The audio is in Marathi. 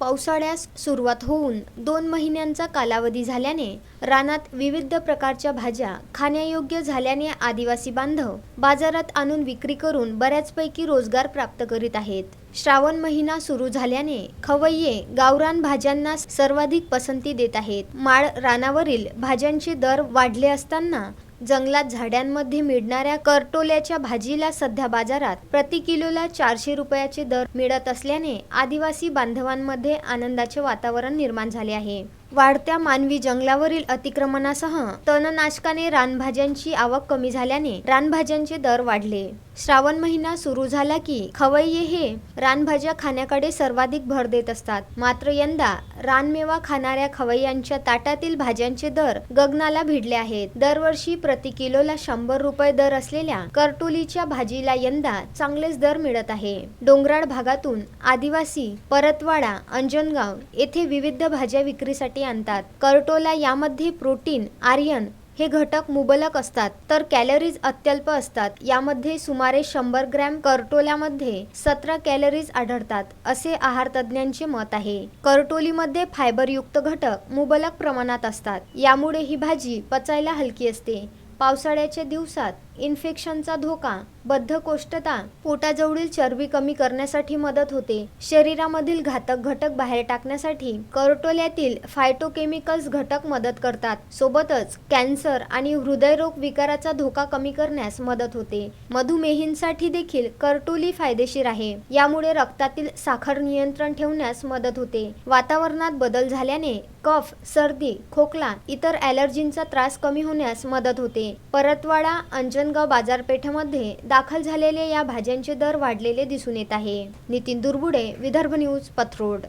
पावसाळ्यास सुरुवात होऊन दोन महिन्यांचा कालावधी झाल्याने रानात विविध प्रकारच्या भाज्या खाण्यायोग्य झाल्याने आदिवासी बांधव बाजारात आणून विक्री करून बऱ्याचपैकी रोजगार प्राप्त करीत आहेत. श्रावण महिना सुरू झाल्याने खवय्ये गावरान भाज्यांना सर्वाधिक पसंती देत आहेत. माळ रानावरील भाज्यांचे दर वाढले असताना जंगलात झाड्यांमध्ये मिळणाऱ्या करटोल्याच्या भाजीला सध्या बाजारात प्रति किलोला चारशे रुपयाचे दर मिळत असल्याने आदिवासी बांधवांमध्ये आनंदाचे वातावरण निर्माण झाले आहे. वाढत्या मानवी जंगलावरील अतिक्रमणासह तणनाशकाने रानभाज्यांची आवक कमी झाल्याने रानभाज्यांचे दर वाढले. श्रावण महिना सुरू झाला की खवय्ये हे रानभाज्या खाण्याकडे सर्वाधिक भर देत असतात. मात्र यंदा रानमेवा खाणाऱ्या खवय्यांच्या ताटातील भाज्यांचे दर गगनाला भिडले आहेत. दरवर्षी प्रति किलोला शंभर रुपये दर असलेल्या करटोलीच्या भाजीला यंदा चांगलेच दर मिळत आहे. डोंगराळ भागातून आदिवासी परतवाडा अंजनगाव येथे विविध भाज्या विक्रीसाठी आणतात. करटोला यामध्ये प्रोटीन आर्यन हे घटक मुबलक असतात तर कॅलरीज अत्यल्प असतात. यामध्ये सुमारे शंभर ग्रॅम करटोल्यामध्ये सतरा कॅलरीज आढळतात असे आहार तज्ज्ञांचे मत आहे. करटोलीमध्ये फायबरयुक्त घटक मुबलक प्रमाणात असतात. यामुळे ही भाजी पचायला हलकी असते. पावसाळ्याच्या दिवसात इन्फेक्शनचा धोका बद्धकोष्ठता पोटाजवळील चरबी कमी करण्यासाठी मदत होते. शरीरामधील घातक घटक बाहेर टाकण्यासाठी करटोल्यातील फायटोकेमिकल्स घटक मदत करतात. सोबतच कॅन्सर आणि हृदयरोग विकाराचा धोका कमी करण्यास मदत होते. मधुमेहींसाठी देखील करटोली फायदेशीर आहे. यामुळे रक्तातील साखर नियंत्रण ठेवण्यास मदत होते. वातावरणात बदल झाल्याने कफ सर्दी खोकला इतर ॲलर्जींचा त्रास कमी होण्यास मदत होते. परतवाडा अंजनगाव बाजारपेठेमध्ये दाखल झालेले या भाज्यांचे दर वाढलेले दिसून येत आहे. नितीन दुर्बुडे विदर्भ न्यूज पथरोड.